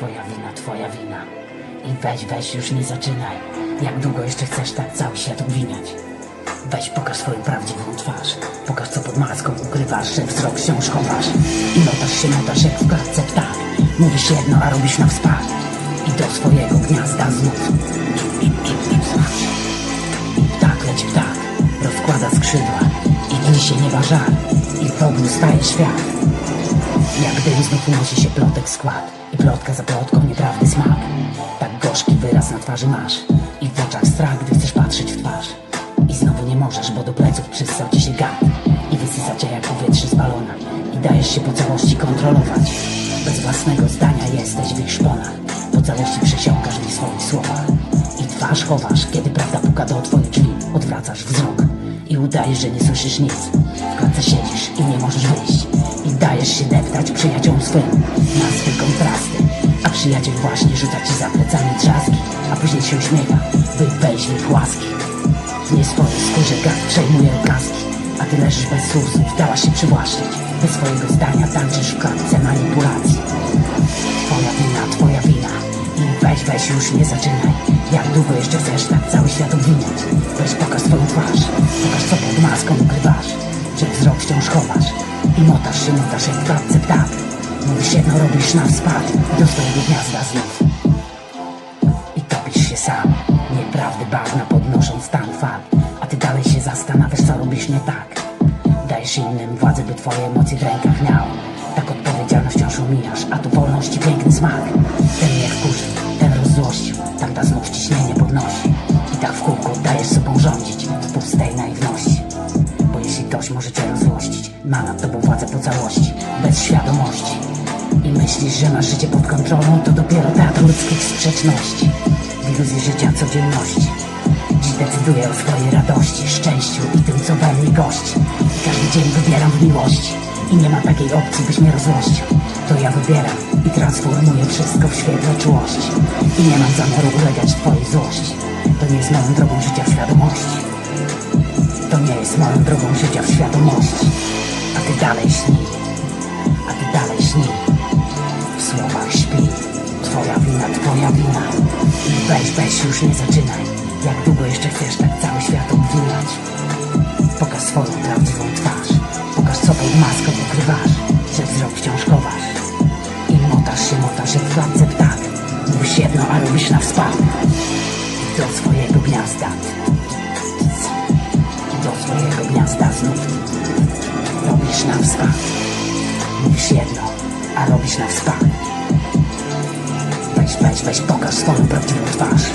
Twoja wina, twoja wina. I weź, weź, już nie zaczynaj. Jak długo jeszcze chcesz tak cały świat obwiniać? Weź, pokaż swoją prawdziwą twarz. Pokaż, co pod maską ukrywasz, że wzrok wciąż chowasz. I notasz się, notasz jak w klatce ptak. Mówisz jedno, a robisz na wspak. I do swojego gniazda znów. Ptak leci ptak, rozkłada skrzydła. I dni się nie żal. I progu staje świat. Jak gdy znów unosi się plotek w skład I plotka za plotką nieprawdy smak. Tak gorzki wyraz na twarzy masz. I w oczach strach, gdy chcesz patrzeć w twarz. I znowu nie możesz, bo do pleców przystał ci się gad I wysysa cię jak powietrze z balona. I dajesz się po całości kontrolować. Bez własnego zdania jesteś w ich szponach. Po całości przesiąkasz w ich swoich słowach. I twarz chowasz, kiedy prawda puka do twoich drzwi. Odwracasz wzrok i udajesz, że nie słyszysz nic klatce siedzisz i nie możesz wyjść. I dajesz się deptać przyjaciołom swym Na swe kontrasty. A przyjaciel właśnie rzuca ci za plecami trzaski A później się uśmiecha, by wejść w łaski W nie swojej skórze gad przejmuje okaski A ty leżysz bez słów, dałaś się przywłaszczyć. Bez swojego zdania tańczysz w klatce manipulacji. Twoja wina, twoja wina. I weź, weź, już nie zaczynaj. Jak długo jeszcze chcesz tak cały świat obwiniać? Weź pokaż swoją twarz. Pokaż co pod maską wciąż chowasz I motasz się, motasz jak w klatce ptak Mówisz jedno, robisz na wspad Do swojego gniazda znów. I topisz się sam. Nieprawdy bagna podnoszą stan fal. A ty dalej się zastanawiasz co robisz nie tak. Dajesz innym władzę, by twoje emocje w rękach miał. Tak odpowiedzialność wciąż omijasz A tu wolności piękny smak. Ten mnie wkurzy, ten rozzłościł Tamta znów ciśnienie podnosi. I tak w kółko dajesz sobą rządzić W pustej naiwności. Bo jeśli ktoś może cię Ma nad tobą władzę po całości Bez świadomości I myślisz, że masz życie pod kontrolą To dopiero teatr ludzkich sprzeczności W iluzji życia codzienności Dziś decyduję o swojej radości, szczęściu i tym, co we mnie gości. I każdy dzień wybieram w miłości. I nie ma takiej opcji, byś mnie rozłościł. To ja wybieram i transformuję wszystko w świetle czułości. I nie mam zamiaru ulegać twojej złości. To nie jest moją drogą życia w świadomości. To nie jest moją drogą życia w świadomości. A ty dalej śnij. A ty dalej śnij. W słowach śpi. Twoja wina, twoja wina. Weź, weź, już nie zaczynaj. Jak długo jeszcze chcesz tak cały świat obwiniać? Pokaż swoją prawdziwą twarz. Pokaż co pod maską ukrywasz. Że wzrok wciąż chowasz. I motasz się, motasz jak w klatce ptak. Mówisz jedno, a robisz na wspak. Do swojego gniazda. Do swojego gniazda znów. Robisz na wspak. Mówisz jedno, a robisz na wspak. Weź, weź, weź, pokaż swoją prawdziwą twarz.